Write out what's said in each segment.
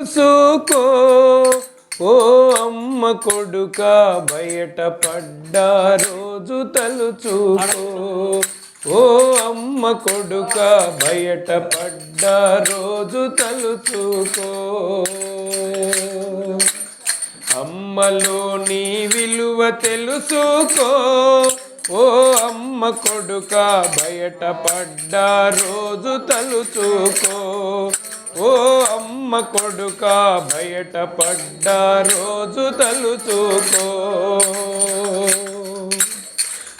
చూసుకో ఓ అమ్మ కొడుక బయట పడ్డా రోజు తలుచుకో ఓ అమ్మ కొడుక బయట పడ్డా రోజు తలుచుకో అమ్మలో నీ విలువ తెలుసుకో ఓ అమ్మ కొడుక బయట పడ్డా రోజు తలుచుకో ఓ అమ్మ కొడుక బయట పడ్డ రోజు తలుచుకో.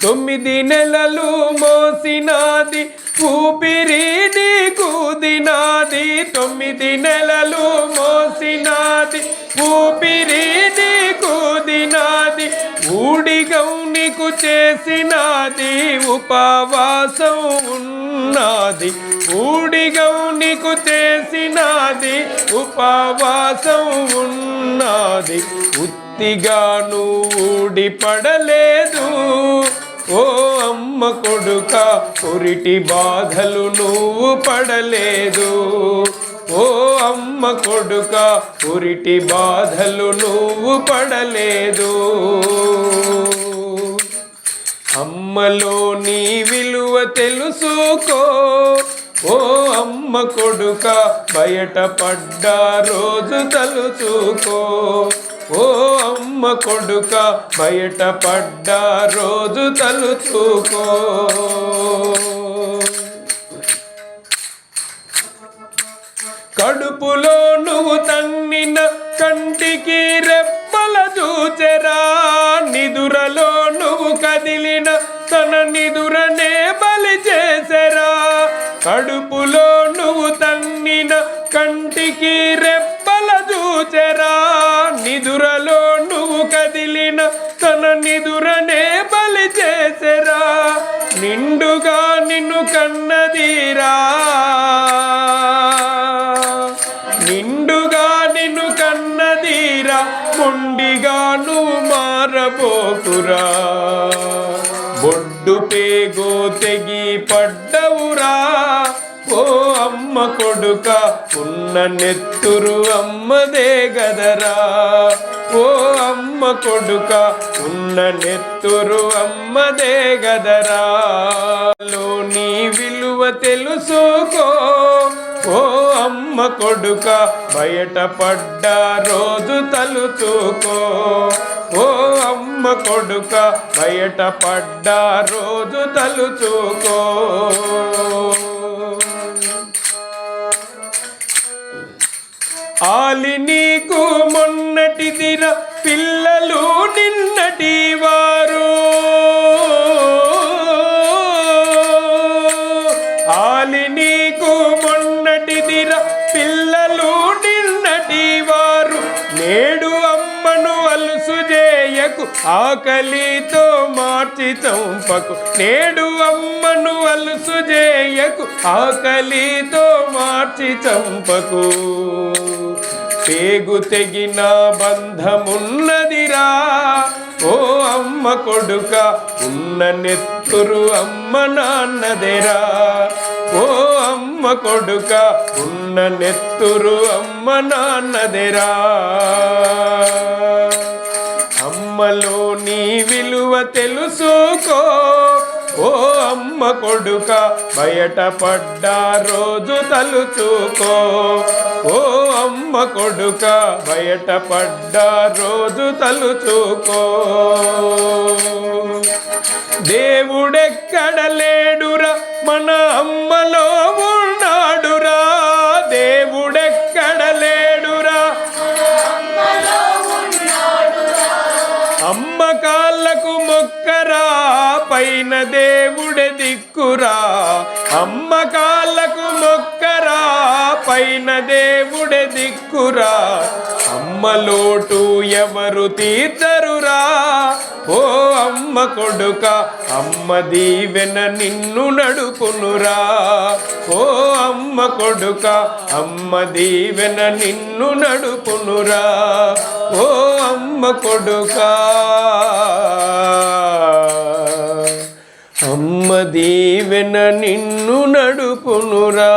తొమ్మిది నెలలు మోసినాది ఊపిరి నీకు దినాది తొమ్మిది నెలలు మోసినాది ఊపిరి నీకు దినాది ఊడిగం నీకు చేసినాది ఉపవాసం ఉన్నది. ఊడిగం నీకు చేసినది ఉపవాసం ఉన్నది. ఉత్తిగా నువ్వు పడలేదు ఓ అమ్మ కొడుక పురిటి బాధలు నువ్వు పడలేదు. ఓ అమ్మ కొడుక పురిటి బాధలు నువ్వు పడలేదు. అమ్మలో నీ విలువ తెలుసుకో. ఓ అమ్మ కొడుక బయట పడ్డ రోజు తలుచుకో. ఓ అమ్మ కొడుక బయట పడ్డా రోజు తలుచుకో. కడుపులో నువ్వు తన్నిన కంటికి రెప్ప నిదురనే బలి చేసెరా. కడుపులో నువ్వు తన్నిన కంటికి రెప్పల చూచెరా నిదురలో నువ్వు కదిలిన తన నిదురనే బలి చేసెరా. నిండుగా నిన్ను కన్నదీరా. నిండుగా నిన్ను కన్నదీరా. మొండిగా నువ్వు మారబోకురా అడ్డుపేగో తెగి పడ్డవురా. ఓ అమ్మ కొడుక ఉన్న నెత్తురు అమ్మదే గదరా. ఓ అమ్మ కొడుక ఉన్న నెత్తురు అమ్మదే గదరా. లో నీ విలువ తెలుసుకో. ఓ అమ్మ కొడుక బయట పడ్డ రోజు తలుచుకో. ఓ కొడుక బయట పడ్డా రోజు తలుచుకో. ఆలి నీకు మొన్నటిదిన పిల్లలు నిన్నటి వారు. ఆలి నీకు మొన్నటిదిన పిల్లలు నిన్నటి వారు. నేడు చేయకు ఆకలితో మార్చి చంపకు. నేడు అమ్మను అలుసు చేయకు ఆకలితో మార్చి చంపకు. పేగు తెగిన బంధమున్నదిరా ఓ అమ్మ కొడుక ఉన్న నెత్తురు అమ్మ నాన్నదేరా. ఓ అమ్మ కొడుక ఉన్న నెత్తురు అమ్మ నాన్నదేరా. అమ్మలో నీ విలువ తెలుసుకో. ఓ అమ్మ కొడుక బయట పడ్డా రోజు తలుచుకో. ఓ అమ్మ కొడుక బయట పడ్డా రోజు తలుచుకో. దేవుడెక్కడలే కాళ్ళకు మొక్కరా పైన దేవుడే దిక్కురా. అమ్మ కాళ్ళకు మొక్కరా పైన దేవుడే దిక్కురా. అమ్మలోటు ఎవరు తీర్చరురా? ఓ అమ్మ కొడుక అమ్మ దీవెన నిన్ను నడుకునురా ఓ అమ్మ కొడుక అమ్మ దీవెన నిన్ను నడుకునురా ఓ అమ్మ కొడుక. అమ్మ దీవెన నిన్ను నడుపునురా.